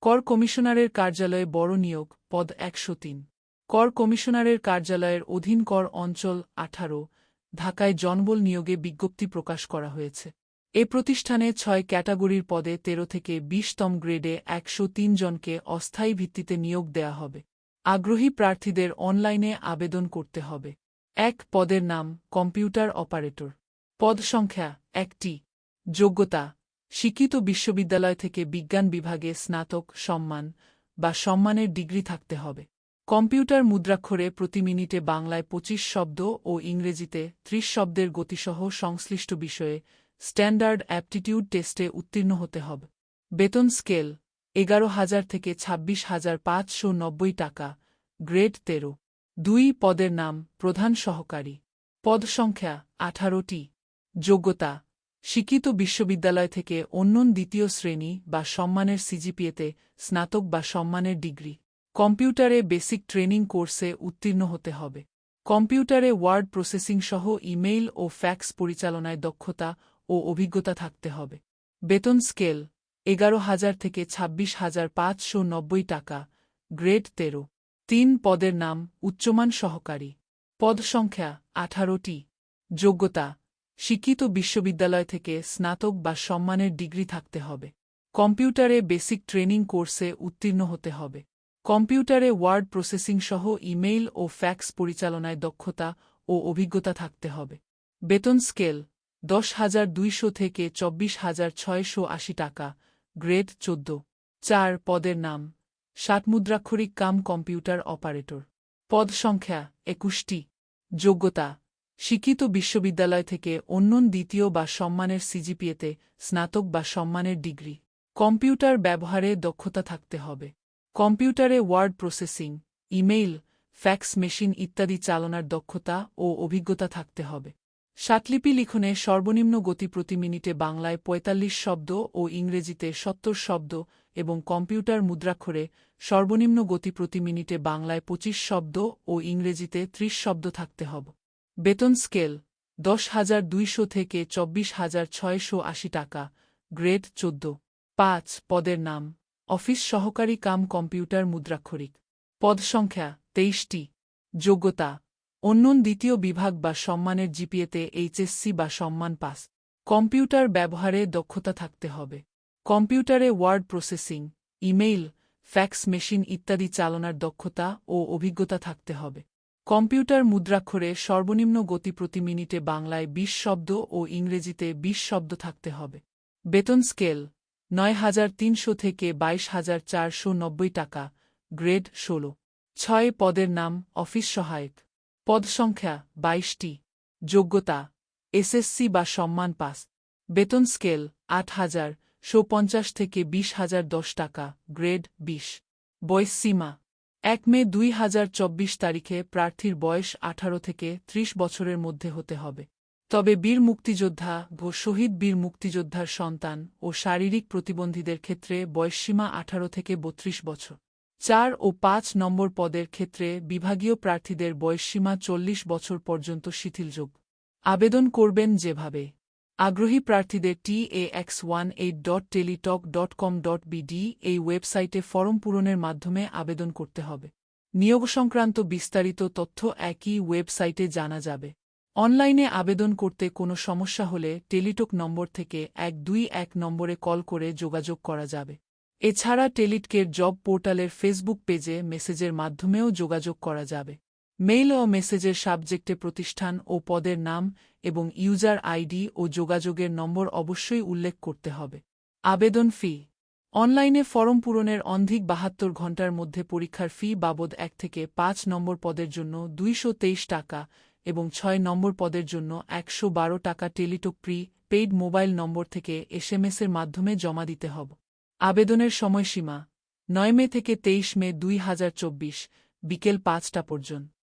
কর কমিশনারের কার্যালয়ে বড় নিয়োগ, পদ একশো তিন। কর কমিশনারের কার্যালয়ের অধীন কর অঞ্চল আঠারো, ঢাকায় জনবল নিয়োগে বিজ্ঞপ্তি প্রকাশ করা হয়েছে। এ প্রতিষ্ঠানে ছয় ক্যাটাগরির পদে তেরো থেকে বিশতম গ্রেডে একশো জনকে অস্থায়ী ভিত্তিতে নিয়োগ দেয়া হবে। আগ্রহী প্রার্থীদের অনলাইনে আবেদন করতে হবে। এক পদের নাম কম্পিউটার অপারেটর। পদ সংখ্যা একটি। যোগ্যতা শিক্ষিত বিশ্ববিদ্যালয় থেকে বিজ্ঞান বিভাগে স্নাতক, সম্মান বা সম্মানের ডিগ্রি থাকতে হবে। কম্পিউটার মুদ্রাক্ষরে প্রতি মিনিটে বাংলায় পঁচিশ শব্দ ও ইংরেজিতে ত্রিশ শব্দের গতিসহ সংশ্লিষ্ট বিষয়ে স্ট্যান্ডার্ড অ্যাপটিটিউড টেস্টে উত্তীর্ণ হতে হবে। বেতন স্কেল, এগারো হাজার থেকে ছাব্বিশ হাজার পাঁচশো নব্বই টাকা, গ্রেড তেরো। দুই, পদের নাম প্রধান সহকারী। পদ সংখ্যা আঠারোটি। যোগ্যতা শিক্ষিত বিশ্ববিদ্যালয় থেকে অন্যন দ্বিতীয় শ্রেণি বা সম্মানের সিজিপিএতে স্নাতক বা সম্মানের ডিগ্রি। কম্পিউটারে বেসিক ট্রেনিং কোর্সে উত্তীর্ণ হতে হবে। কম্পিউটারে ওয়ার্ড প্রসেসিং সহ ইমেইল ও ফ্যাক্স পরিচালনায় দক্ষতা ও অভিজ্ঞতা থাকতে হবে। বেতন স্কেল, এগারো হাজার থেকে ছাব্বিশ হাজার পাঁচশো নব্বই টাকা, গ্রেড তেরো। তিন, পদের নাম উচ্চমান সহকারী। পদ সংখ্যা আঠারোটি। যোগ্যতা শিক্ষিত বিশ্ববিদ্যালয় থেকে স্নাতক বা সম্মানের ডিগ্রি থাকতে হবে। কম্পিউটারে বেসিক ট্রেনিং কোর্সে উত্তীর্ণ হতে হবে। কম্পিউটারে ওয়ার্ড প্রসেসিং সহ ইমেইল ও ফ্যাক্স পরিচালনায় দক্ষতা ও অভিজ্ঞতা থাকতে হবে। বেতন স্কেল, দশ হাজার দুইশো থেকে চব্বিশ হাজার ছয়শো আশি টাকা, গ্রেড চোদ্দ। চার, পদের নাম। ষাটমুদ্রাক্ষরিক কাম কম্পিউটার অপারেটর। পদ সংখ্যা, একুশটি। যোগ্যতা শিক্ষিত বিশ্ববিদ্যালয় থেকে অন্যন দ্বিতীয় বা সম্মানের সিজিপিএতে স্নাতক বা সম্মানের ডিগ্রি। কম্পিউটার ব্যবহারে দক্ষতা থাকতে হবে। কম্পিউটারে word processing, email, fax machine ইত্যাদি চালনার দক্ষতা ও অভিজ্ঞতা থাকতে হবে। সাতলিপি লিখনে সর্বনিম্ন গতি প্রতি মিনিটে বাংলায় ৪৫ শব্দ ও ইংরেজিতে সত্তর শব্দ এবং কম্পিউটার মুদ্রাক্ষরে সর্বনিম্ন গতি প্রতি মিনিটে বাংলায় ২৫ শব্দ ও ইংরেজিতে ৩০ শব্দ থাকতে হবে। বেতন স্কেল, দশ হাজার দুইশো থেকে চব্বিশ হাজার ছয়শো আশি টাকা, গ্রেড চোদ্দ। পাঁচ, পদের নাম, অফিস সহকারী কাম কম্পিউটার মুদ্রাক্ষরিক। পদ সংখ্যা, তেইশটি। যোগ্যতা, অন্যন দ্বিতীয় বিভাগ বা সম্মানের জিপিএতে এইচএসসি বা সম্মান পাস। কম্পিউটার ব্যবহারে দক্ষতা থাকতে হবে। কম্পিউটারে word processing, email, fax machine ইত্যাদি চালনার দক্ষতা ও অভিজ্ঞতা থাকতে হবে। কম্পিউটার মুদ্রাক্ষরে সর্বনিম্ন গতি প্রতি মিনিটে বাংলায় ২০ শব্দ ও ইংরেজিতে ২০ শব্দ থাকতে হবে। বেতন স্কেল, নয় হাজার তিনশো থেকে বাইশ হাজার চারশো নব্বই টাকা, গ্রেড ষোলো। ছয় পদের নাম অফিস সহায়ক। পদ সংখ্যা বাইশটি। যোগ্যতা, এসএসসি বা সম্মান পাস। বেতন স্কেল, আট হাজার পঞ্চাশ থেকে বিশ হাজার দশ টাকা, গ্রেড বিশ। বয়স সীমা এক মে দুই হাজার চব্বিশ তারিখে প্রার্থীর বয়স আঠারো থেকে ত্রিশ বছরের মধ্যে হতে হবে। তবে বীর মুক্তিযোদ্ধা ও শহীদ বীর মুক্তিযোদ্ধার সন্তান ও শারীরিক প্রতিবন্ধীদের ক্ষেত্রে বয়সসীমা আঠারো থেকে বত্রিশ বছর। চার ও পাঁচ নম্বর পদের ক্ষেত্রে বিভাগীয় প্রার্থীদের বয়সসীমা চল্লিশ বছর পর্যন্ত শিথিলযোগ আবেদন করবেন যেভাবে আগ্রহী প্রার্থীদের T A X one eight dot Teletalk dot com dot BD এই ওয়েবসাইটে ফরম পূরণের মাধ্যমে আবেদন করতে হবে। নিয়োগ সংক্রান্ত বিস্তারিত তথ্য একই ওয়েবসাইটে জানা যাবে। অনলাইনে আবেদন করতে কোনো সমস্যা হলে টেলিটক নম্বর থেকে এক দুই এক নম্বরে কল করে যোগাযোগ করা যাবে। এছাড়া টেলিটকের জব পোর্টালের ফেসবুক পেজে মেসেজের মাধ্যমেও যোগাযোগ করা যাবে। মেইল ও মেসেজের সাবজেক্টে প্রতিষ্ঠান ও পদের নাম এবং ইউজার আইডি ও যোগাযোগের নম্বর অবশ্যই উল্লেখ করতে হবে। আবেদন ফি অনলাইনে ফরম পূরণের অন্ধিক বাহাত্তর ঘণ্টার মধ্যে পরীক্ষার ফি বাবদ এক থেকে পাঁচ নম্বর পদের জন্য দুইশ তেইশ টাকা এবং ছয় নম্বর পদের জন্য একশো বারো টাকা Teletalk prepaid mobile number থেকে এসএমএসের মাধ্যমে জমা দিতে হবে। আবেদনের সময়সীমা। নয় মে থেকে তেইশ মে দুই হাজার চব্বিশ, বিকেল পাঁচটা পর্যন্ত।